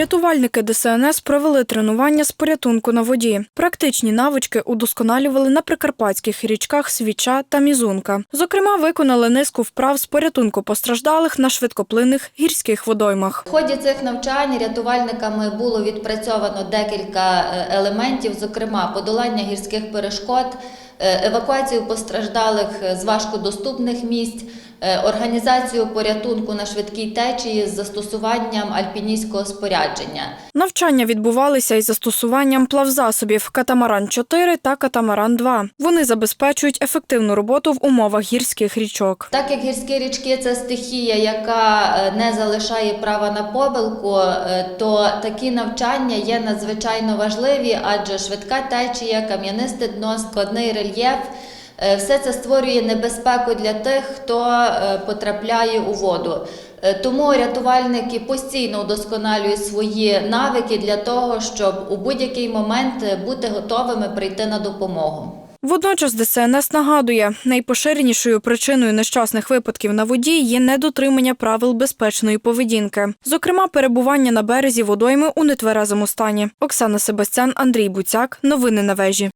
Рятувальники ДСНС провели тренування з порятунку на воді. Практичні навички удосконалювали на прикарпатських річках Свіча та Мізунка. Зокрема, виконали низку вправ з порятунку постраждалих на швидкоплинних гірських водоймах. В ході цих навчань рятувальниками було відпрацьовано декілька е, елементів, зокрема подолання гірських перешкод, евакуацію постраждалих е, з важкодоступних місць, е, організацію порятунку на швидкій течії з застосуванням альпіністського спорядження. Навчання відбувалися із застосуванням плавзасобів Катамаран-4 та Катамаран-2. Вони забезпечують ефективну роботу в умовах гірських річок. Так як гірські річки це стихія, яка е, не залишає права на помилку, е, то такі навчання є надзвичайно важливі, адже швидка течія, кам'янисте дно, складний рельєф. Е, Все це створює небезпеку для тих, хто е, потрапляє у воду. Е, Тому рятувальники постійно удосконалюють свої навики для того, щоб у будь-який момент бути готовими прийти на допомогу. Водночас ДСНС нагадує, найпоширенішою причиною нещасних випадків на воді є недотримання правил безпечної поведінки, зокрема перебування на березі водойми у нетверезому стані. Оксана Себастян, Андрій Буцяк. Новини на вежі.